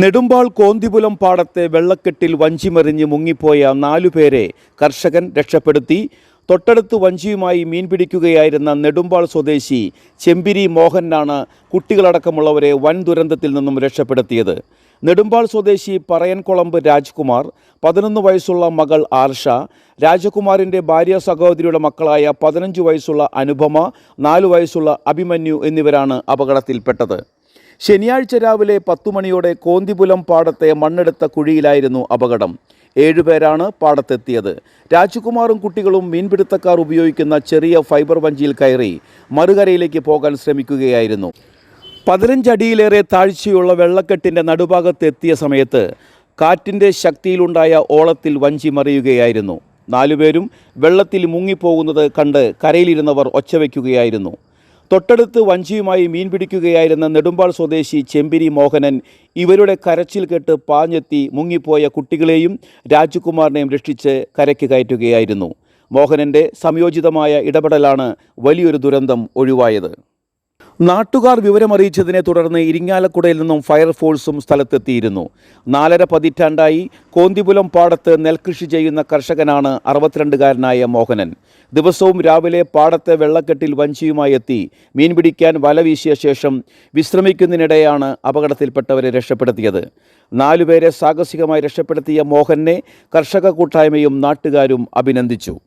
നെടുമ്പാൾ കോന്തിപുലം പാടത്തെ വെള്ളക്കെട്ടിൽ വഞ്ചിമറിഞ്ഞ് മുങ്ങിപ്പോയ നാലുപേരെ കർഷകൻ രക്ഷപ്പെടുത്തി. തൊട്ടടുത്ത് വഞ്ചിയുമായി മീൻ പിടിക്കുകയായിരുന്ന നെടുമ്പാൾ സ്വദേശി ചെമ്പിരി മോഹനാണ് കുട്ടികളടക്കമുള്ളവരെ വൻ ദുരന്തത്തിൽ നിന്നും രക്ഷപ്പെടുത്തിയത്. നെടുമ്പാൾ സ്വദേശി പറയൻകുളമ്പ് രാജ്കുമാർ പതിനൊന്ന് വയസ്സുള്ള മകൾ ആർഷ രാജകുമാറിന്റെ ഭാര്യ സഹോദരിയുടെ മക്കളായ പതിനഞ്ച് വയസ്സുള്ള അനുപമ നാല് വയസ്സുള്ള അഭിമന്യു എന്നിവരാണ് അപകടത്തിൽപ്പെട്ടത്. ശനിയാഴ്ച രാവിലെ പത്തു മണിയോടെ കോന്തിപുലം പാടത്തെ മണ്ണെടുത്ത കുഴിയിലായിരുന്നു അപകടം. ഏഴുപേരാണ് പാടത്തെത്തിയത്. രാജ്കുമാറും കുട്ടികളും മീൻപിടുത്തക്കാർ ഉപയോഗിക്കുന്ന ചെറിയ ഫൈബർ വഞ്ചിയിൽ കയറി മറുകരയിലേക്ക് പോകാൻ ശ്രമിക്കുകയായിരുന്നു. പതിനഞ്ചടിയിലേറെ താഴ്ചയുള്ള വെള്ളക്കെട്ടിന്റെ നടുഭാഗത്ത് എത്തിയ സമയത്ത് കാറ്റിന്റെ ശക്തിയിലുണ്ടായ ഓളത്തിൽ വഞ്ചി മറിയുകയായിരുന്നു. നാലുപേരും വെള്ളത്തിൽ മുങ്ങിപ്പോകുന്നത് കണ്ട് കരയിലിരുന്നവർ ഒച്ചവെക്കുകയായിരുന്നു. തൊട്ടടുത്ത് വഞ്ചിയുമായി മീൻ പിടിക്കുകയായിരുന്ന നെടുമ്പാൾ സ്വദേശി ചെമ്പിരി മോഹനൻ ഇവരുടെ കരച്ചിൽ കേട്ട് പാഞ്ഞെത്തി മുങ്ങിപ്പോയ കുട്ടികളെയും രാജകുമാറിനെയും രക്ഷിച്ച് കരയ്ക്ക് കയറ്റുകയായിരുന്നു. മോഹനന്റെ സംയോജിതമായ ഇടപെടലാണ് വലിയൊരു ദുരന്തം ഒഴിവായത്. നാട്ടുകാർ വിവരമറിയിച്ചതിനെ തുടർന്ന് ഇരിങ്ങാലക്കുടയിൽ നിന്നും ഫയർഫോഴ്സും സ്ഥലത്തെത്തിയിരുന്നു. നാലര പതിറ്റാണ്ടായി കോന്തിപുലം പാടത്ത് നെൽകൃഷി ചെയ്യുന്ന കർഷകനാണ് അറുപത്തിരണ്ടുകാരനായ മോഹനൻ. ദിവസവും രാവിലെ പാടത്തെ വെള്ളക്കെട്ടിൽ വഞ്ചിയുമായി എത്തി മീൻ പിടിക്കാൻ വല വീശിയ ശേഷം വിശ്രമിക്കുന്നതിനിടെയാണ് അപകടത്തിൽപ്പെട്ടവരെ രക്ഷപ്പെടുത്തിയത്. നാലുപേരെ സാഹസികമായി രക്ഷപ്പെടുത്തിയ മോഹനെ കർഷക കൂട്ടായ്മയും നാട്ടുകാരും അഭിനന്ദിച്ചു.